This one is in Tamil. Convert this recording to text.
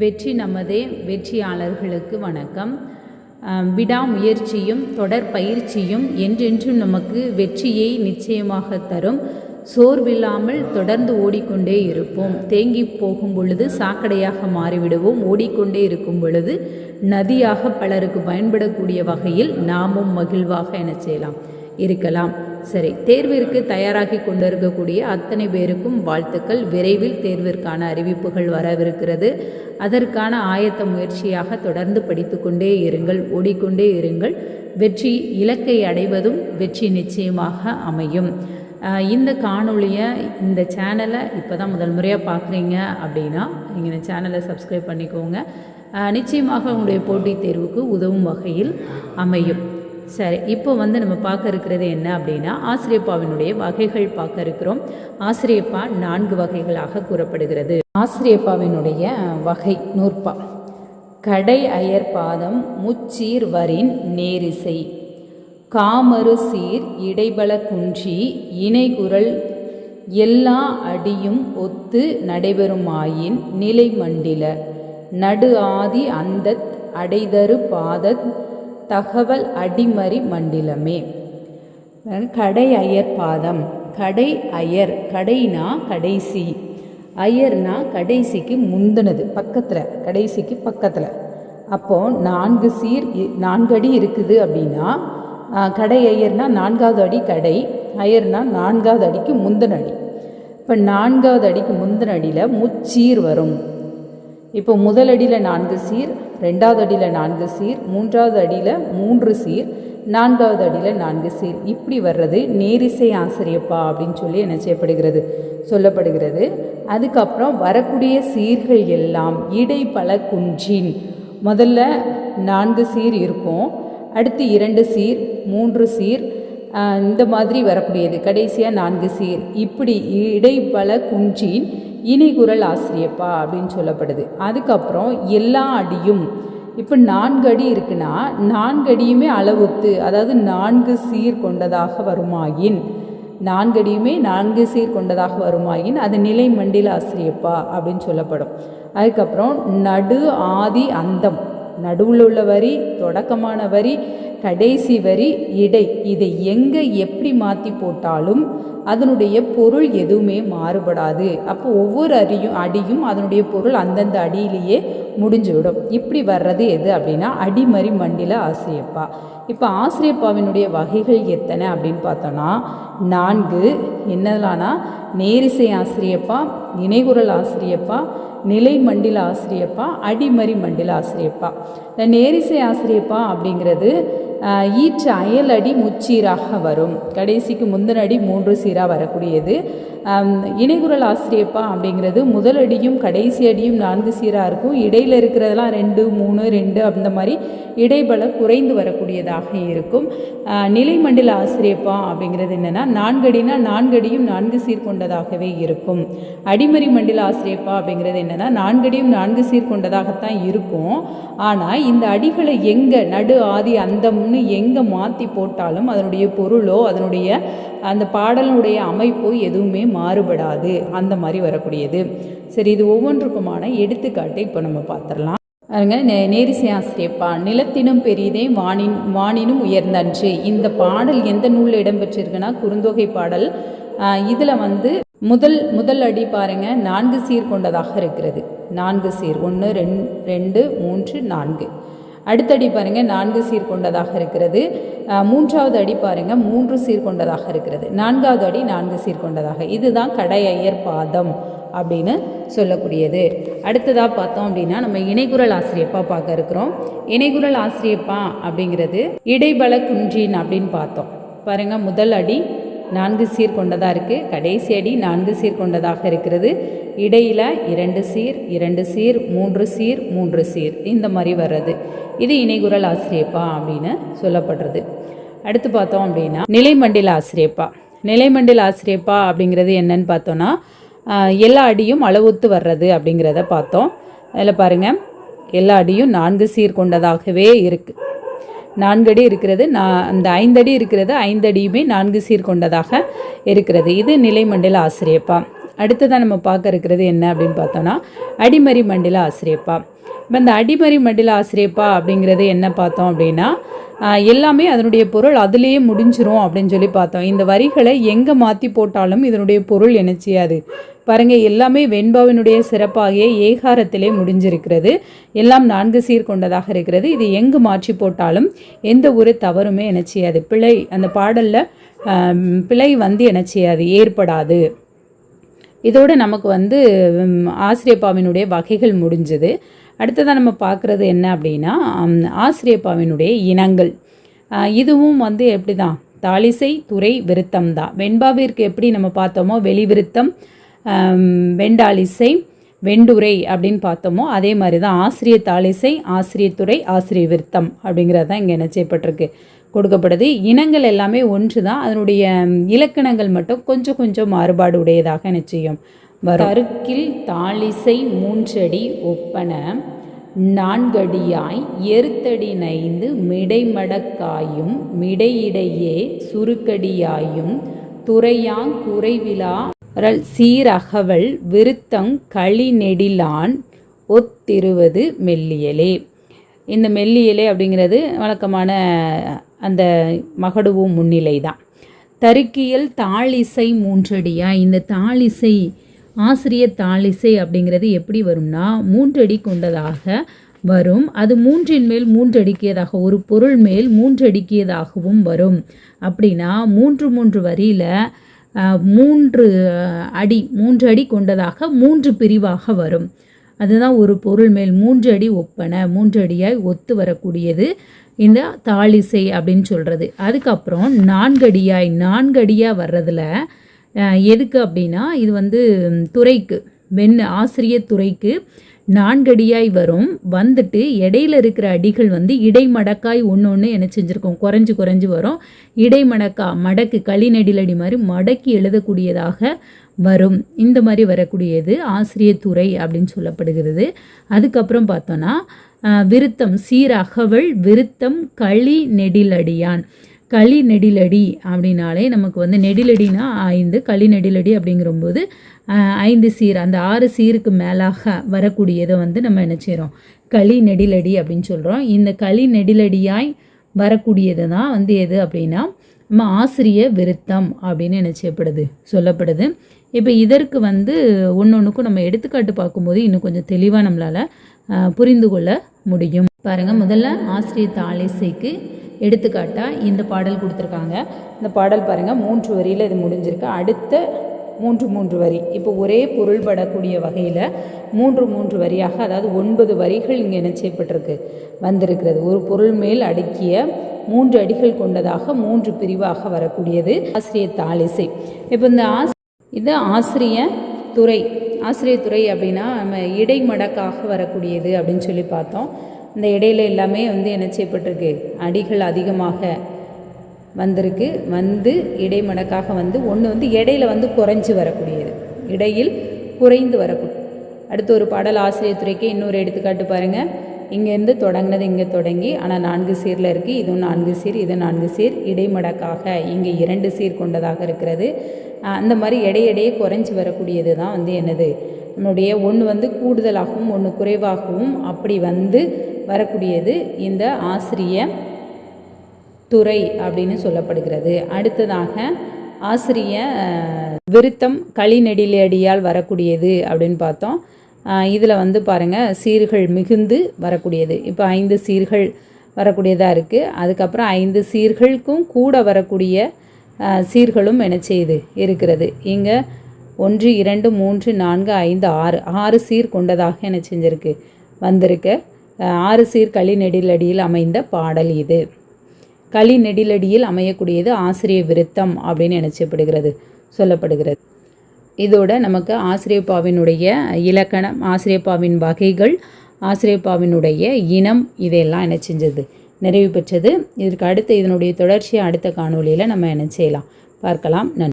வெற்றி நமதே வெற்றியாளர்களுக்கு வணக்கம். விடாமுயற்சியும் தொடர் பயிற்சியும் என்றென்றும் நமக்கு வெற்றியை நிச்சயமாக தரும். சோர்வில்லாமல் தொடர்ந்து ஓடிக்கொண்டே இருப்போம். தேங்கி போகும் பொழுது சாக்கடையாக மாறிவிடுவோம். ஓடிக்கொண்டே இருக்கும் பொழுது நதியாக பலருக்கு பயன்படக்கூடிய வகையில் நாமும் மகிழ்வாக என செய்யலாம். இருக்கலாம். சரி தேர்விற்கு தயாராகி கொண்டிருக்கக்கூடிய அத்தனை பேருக்கும் வாழ்த்துக்கள். விரைவில் தேர்விற்கான அறிவிப்புகள் வரவிருக்கிறது. அதற்கான ஆயத்த முயற்சியாக தொடர்ந்து படித்துக்கொண்டே இருங்கள் ஓடிக்கொண்டே இருங்கள். வெற்றி இலக்கை அடைவதும் வெற்றி நிச்சயமாக அமையும். இந்த காணொளியை இந்த சேனலை இப்போ தான் முதல் முறையாக பார்க்குறீங்க அப்படின்னா நீங்கள் இந்த சேனலை சப்ஸ்கிரைப் பண்ணிக்கோங்க. நிச்சயமாக உங்களுடைய போட்டித் தேர்வுக்கு உதவும் வகையில் அமையும். சரி இப்போ வந்து நம்ம பார்க்க இருக்கிறது என்ன அப்படின்னா ஆசிரியப்பாவினுடைய வகைகள் பார்க்க இருக்கிறோம். ஆசிரியப்பா நான்கு வகைகளாக கூறப்படுகிறது. ஆசிரியப்பாவினுடைய வகை நூற்பா. கடை அயர் பாதம் முச்சீர் வரின் நேரிசை. காமறு சீர் இடைபல குன்றி இணைகுரல் எல்லா அடியும் ஒத்து நடைபெறுமாயின் நிலை மண்டில. நடு ஆதி அந்தத் அடைதரு பாதத் தகவல் அடிமறி மண்டிலமே. கடை அயர் பாதம். கடை அயர் கடைனா கடைசி. அயர்னா கடைசிக்கு முந்தினது பக்கத்தில் கடைசிக்கு பக்கத்தில். அப்போது நான்கு சீர் இ- நான்கு அடி இருக்குது அப்படின்னா கடை அயர்னா நான்காவது அடி கடை அயர்னா நான்காவது அடிக்கு முந்தின அடி. இப்போ நான்காவது அடிக்கு முந்தின அடியில் முச்சீர் வரும். இப்போ முதல் அடியில் நான்கு சீர் ரெண்டாவது அடியில் நான்கு சீர் மூன்றாவது அடியில் மூன்று சீர் நான்காவது அடியில் நான்கு சீர். இப்படி வர்றது நேரிசை ஆசிரியப்பா அப்படின்னு சொல்லி என்ன செய்யப்படுகிறது? சொல்லப்படுகிறது. அதுக்கப்புறம் வரக்கூடிய சீர்கள் எல்லாம் இடைப்பல குன்றின். முதல்ல நான்கு சீர் இருக்கும். அடுத்து இரண்டு சீர் மூன்று சீர் இந்த மாதிரி வரக்கூடியது. கடைசியாக நான்கு சீர். இப்படி இடைப்பல குஞ்சின் இணைகுரல் ஆசிரியப்பா அப்படின்னு சொல்லப்படுது. அதுக்கப்புறம் எல்லா அடியும். இப்போ நான்கு அடி இருக்குன்னா நான்கு அடியுமே அளவுத்து அதாவது நான்கு சீர் கொண்டதாக வருமாயின். நான்கு அடியுமே நான்கு சீர் கொண்டதாக வருமாயின். அது நிலை மண்டில ஆசிரியப்பா அப்படின்னு சொல்லப்படும். அதுக்கப்புறம் நடு ஆதி அந்தம். நடுவில் உள்ள வரி தொடக்கமான வரி கடைசி வரி இடை. இதை எங்கே எப்படி மாற்றி போட்டாலும் அதனுடைய பொருள் எதுவுமே மாறுபடாது. அப்போ ஒவ்வொரு அரியும் அடியும் அதனுடைய பொருள் அந்தந்த அடியிலேயே முடிஞ்சுவிடும். இப்படி வர்றது எது அப்படின்னா அடிமறி மண்டில ஆசிரியப்பா. இப்போ ஆசிரியப்பாவினுடைய வகைகள் எத்தனை அப்படின்னு பார்த்தோன்னா நான்கு என்னலானா நேரிசை ஆசிரியப்பா இணைகுரல் ஆசிரியப்பா நிலை மண்டில ஆசிரியப்பா அடிமறி மண்டில ஆசிரியப்பா. இந்த நேரிசை ஆசிரியப்பா அப்படிங்கிறது ஈற்ற அயல் அடி முச்சீராக வரும். கடைசிக்கு முந்தின அடி மூன்று சீராக வரக்கூடியது. இணைகுரல் ஆசிரியப்பா அப்படிங்கிறது முதல் அடியும் கடைசி அடியும் நான்கு சீராக இருக்கும். இடையில் இருக்கிறதெல்லாம் ரெண்டு மூணு ரெண்டு அந்த மாதிரி இடைபலம் குறைந்து வரக்கூடியதாக இருக்கும். நிலைமண்டல ஆசிரியப்பா அப்படிங்கிறது என்னென்னா நான்கடினா நான்கடியும் நான்கு சீர்கொண்டதாகவே இருக்கும். அடிமறி மண்டல ஆசிரியப்பா அப்படிங்கிறது என்னென்னா நான்கடியும் நான்கு சீர்கொண்டதாகத்தான் இருக்கும். ஆனால் இந்த அடிகளை எங்கே நடு ஆதி அந்தம்னு எங்கே மாற்றி போட்டாலும் அதனுடைய பொருளோ அதனுடைய அந்த பாடலுடைய அமைப்பு எதுவுமே மாறுபடாது. அந்த மாதிரி வரக்கூடியது. சரி இது ஒவ்வொன்றுக்குமான எடுத்துக்காட்டை இப்போ நம்ம பார்த்துடலாம். பாருங்க நே நேரிசை ஆசிரியப்பா நிலத்தினும் பெரியதே வானின் வானினும் உயர்ந்தன்று. இந்த பாடல் எந்த நூலில் இடம்பெற்றிருக்குன்னா குறுந்தொகை பாடல். இதில் வந்து முதல் முதல் அடி பாருங்க நான்கு சீர் கொண்டதாக இருக்கிறது. நான்கு சீர். ஒன்று ரெண் ரெண்டு மூன்று நான்கு. அடுத்தடி பாருங்க நான்கு சீர் கொண்டதாக இருக்கிறது. மூன்றாவது அடி பாருங்க மூன்று சீர்கொண்டதாக இருக்கிறது. நான்காவது அடி நான்கு சீர்கொண்டதாக. இதுதான் கடையையர் பாதம் அப்படின்னு சொல்லக்கூடியது. அடுத்ததாக பார்த்தோம் அப்படின்னா நம்ம இணைகுரல் ஆசிரியப்பா பார்க்க இருக்கிறோம். இணைகுரல் ஆசிரியப்பா அப்படிங்கிறது இடைபல குன்றின் அப்படின்னு பார்த்தோம். பாருங்க முதல் அடி நான்கு சீர் கொண்டதாக இருக்குது கடைசி அடி நான்கு சீர் கொண்டதாக இருக்கிறது. இடையில் இரண்டு சீர் இரண்டு சீர் மூன்று சீர் மூன்று சீர். இந்த மாதிரி வர்றது. இது இணைகுரல் ஆசிரியப்பா அப்படின்னு சொல்லப்படுறது. அடுத்து பார்த்தோம் அப்படின்னா நிலைமண்டில ஆசிரியப்பா. நிலைமண்டில ஆசிரியப்பா அப்படிங்கிறது என்னன்னு பார்த்தோன்னா எல்லா அடியும் அளவுத்து வர்றது அப்படிங்கிறத பார்த்தோம். அதில் பாருங்கள் எல்லா அடியும் நான்கு சீர் கொண்டதாகவே இருக்குது நான்கடி இருக்கிறது. நான் அந்த ஐந்தடி இருக்கிறது. ஐந்தடியுமே நான்கு சீர் கொண்டதாக இருக்கிறது. இது நிலைமண்டல ஆசிரியப்பா. அடுத்ததாக நம்ம பார்க்க இருக்கிறது என்ன அப்படின்னு பார்த்தோன்னா அடிமறி மண்டில ஆசிரியப்பா. இப்போ இந்த அடிமறி மண்டில ஆசிரியப்பா அப்படிங்கிறது என்ன பார்த்தோம் அப்படின்னா எல்லாமே அதனுடைய பொருள் அதுலேயே முடிஞ்சிரும் அப்படின்னு சொல்லி பார்த்தோம். இந்த வரிகளை எங்கே மாற்றி போட்டாலும் இதனுடைய பொருள் என்ன செய்யாது? பாருங்கள் எல்லாமே வெண்பாவினுடைய சிறப்பாகிய ஏகாரத்திலே முடிஞ்சிருக்கிறது. எல்லாம் நான்கு சீர் கொண்டதாக இருக்கிறது. இது எங்கு மாற்றி போட்டாலும் எந்த ஒரு தவறுமே என்ன செய்யாது. பிழை அந்த பாடலில் பிழை வந்து என்ன செய்யாது? ஏற்படாது. இதோடு நமக்கு வந்து ஆசிரியப்பாவினுடைய வகைகள் முடிஞ்சது. அடுத்ததாக நம்ம பார்க்குறது என்ன அப்படின்னா ஆசிரியப்பாவினுடைய இனங்கள். இதுவும் வந்து எப்படி தான் தாளிசை துறை விருத்தம் தான். வெண்பாவிற்கு எப்படி நம்ம பார்த்தோமோ வெளிவிருத்தம் வெண்டாளிசை வெண்டாலிசை வெண்டுரை அப்படின்னு பார்த்தோமோ அதே மாதிரி தான் ஆசிரிய தாளிசை ஆசிரியத்துறை ஆசிரிய விருத்தம் அப்படிங்கிறது தான் இங்கே என்ன செய்யப்பட்டிருக்கு. கொடுக்கப்படுது. இனங்கள் எல்லாமே ஒன்று தான் அதனுடைய இலக்கணங்கள் மட்டும் கொஞ்சம் கொஞ்சம் மாறுபாடு உடையதாக நிச்சயம் வரும். கருக்கில் தாளிசை மூன்றடி ஒப்பன நான்கடியாய் எருத்தடி நைந்து மிடைமடக்காயும் மிடையிடையே சுருக்கடியாயும் துறையாங் குறைவிலா ரல் சீரகவல் விருத்தங் களி நெடிலான் ஒத்திருவது மெல்லியலே. இந்த மெல்லியலே அப்படிங்கிறது வழக்கமான அந்த மகடுவும் முன்னிலை தான் தருக்கியல் தாளிசை மூன்றடியா? இந்த தாளிசை ஆசிரியர் தாளிசை அப்படிங்கிறது எப்படி வரும்னா மூன்றடி கொண்டதாக வரும். அது மூன்றின் மேல் மூன்றடிக்கியதாக ஒரு பொருள் மேல் மூன்றடிக்கியதாகவும் வரும். அப்படின்னா மூன்று மூன்று வரியில் மூன்று அடி மூன்று அடி கொண்டதாக மூன்று பிரிவாக வரும். அதுதான் ஒரு பொருள் மேல் மூன்று அடி ஒப்பனை மூன்று அடியாய் ஒத்து வரக்கூடியது. இந்த தாளிசை அப்படின்னு சொல்கிறது அதுக்கப்புறம் நான்கடியாய் நான்கடியாக வர்றதில் எதுக்கு அப்படின்னா இது வந்து துறைக்கு. மென் ஆசிரியர் துறைக்கு நான்கடியாய் வரும். வந்துட்டு இடையில இருக்கிற அடிகள் வந்து இடைமடக்காய் ஒன்று ஒன்று என்ன செஞ்சுருக்கோம். குறைஞ்சு குறைஞ்சு வரும். இடைமடக்கா மடக்கு களிநெடிலடி மாதிரி மடக்கி எழுதக்கூடியதாக வரும். இந்த மாதிரி வரக்கூடியது ஆசிரியத்துறை அப்படின்னு சொல்லப்படுகிறது. அதுக்கப்புறம் பார்த்தோன்னா விருத்தம் சீரகவல் விருத்தம் களி நெடிலடியான் களி நெடிலடி அப்படின்னாலே நமக்கு வந்து நெடிலடினா ஐந்து களி நெடிலடி அப்படிங்கிறபோது ஐந்து சீர் அந்த ஆறு சீருக்கு மேலாக வரக்கூடியதை வந்து நம்ம என்ன செய்கிறோம் களி நெடிலடி அப்படின்னு சொல்கிறோம் இந்த களி நெடிலடியாய் வரக்கூடியது தான் வந்து எது அப்படின்னா நம்ம ஆசிரிய விருத்தம் அப்படின்னு என்ன செய்யப்படுது? சொல்லப்படுது. இப்போ இதற்கு வந்து ஒன்று ஒன்றுக்கும் நம்ம எடுத்துக்காட்டு பார்க்கும்போது இன்னும் கொஞ்சம் தெளிவாக நம்மளால் புரிந்து கொள்ள முடியும். பாருங்கள் முதல்ல ஆசிரியர் தாளிசைக்கு எடுத்துக்காட்டாக இந்த பாடல் கொடுத்துருக்காங்க. இந்த பாடல் பாருங்கள் மூன்று வரியில் இது முடிஞ்சிருக்கு. அடுத்த மூன்று மூன்று வரி. இப்போ ஒரே பொருள்படக்கூடிய வகையில் மூன்று மூன்று வரியாக அதாவது ஒன்பது வரிகள் இங்கே என்ன செய்யப்பட்டிருக்கு வந்திருக்கிறது. ஒரு பொருள் மேல் அடுக்கிய மூன்று அடிகள் கொண்டதாக மூன்று பிரிவாக வரக்கூடியது ஆசிரியர் தாளிசை. இப்போ இந்த ஆஸ் இது ஆசிரிய துறை. ஆசிரியத்துறை அப்படின்னா நம்ம இடைமடக்காக வரக்கூடியது அப்படின்னு சொல்லி பார்த்தோம். இந்த இடையில எல்லாமே வந்து என்ன செய்யப்பட்டிருக்கு? அடிகள் அதிகமாக வந்திருக்கு வந்து இடைமடக்காக வந்து ஒன்று வந்து இடையில வந்து குறைஞ்சு வரக்கூடியது. இடையில் குறைந்து வரக்கூடிய அடுத்து ஒரு பாடல் ஆசிரியர் துறைக்கு இன்னொரு எடுத்துக்காட்டு பாருங்கள் இங்கேருந்து தொடங்கினது இங்கே தொடங்கி ஆனால் நான்கு சீரில் இருக்குது இதுவும் நான்கு சீர் இது நான்கு சீர். இடைமடக்காக இங்கே இரண்டு சீர் கொண்டதாக இருக்கிறது. அந்த மாதிரி இடையிடையே குறைஞ்சி வரக்கூடியது தான் வந்து என்னது? நம்மளுடைய ஒன்று வந்து கூடுதலாகவும் ஒன்று குறைவாகவும் அப்படி வந்து வரக்கூடியது. இந்த ஆசிரிய துறை அப்படின்னு சொல்லப்படுகிறது. அடுத்ததாக ஆசிரிய விருத்தம் களிநெடிலடியால் வரக்கூடியது அப்படின்னு பார்த்தோம். இதில் வந்து பாருங்கள் சீர்கள் மிகுந்து வரக்கூடியது. இப்போ ஐந்து சீர்கள் வரக்கூடியதாக இருக்குது அதுக்கப்புறம் ஐந்து சீர்களுக்கும் கூட வரக்கூடிய சீர்களும் என்ன செய்யுது இருக்கிறது. இங்கே ஒன்று இரண்டு மூன்று நான்கு ஐந்து ஆறு. ஆறு சீர் கொண்டதாக என்ன செஞ்சிருக்கு? வந்திருக்கு. ஆறு சீர் களி நெடிலடியில் அமைந்த பாடல் இது. களி நெடிலடியில் அமையக்கூடியது ஆசிரிய விருத்தம் அப்படின்னு நினைச்சப்படுகிறது சொல்லப்படுகிறது. இதோட நமக்கு ஆசிரியப்பாவினுடைய இலக்கணம் ஆசிரியப்பாவின் வகைகள் ஆசிரியப்பாவினுடைய இனம் இதையெல்லாம் என்ன செஞ்சது? நிறைவு பெற்றது. இதற்கு அடுத்து இதனுடைய தொடர்ச்சியை அடுத்த காணொலியில் நம்ம என்ன செய்யலாம்? பார்க்கலாம். நன்றி.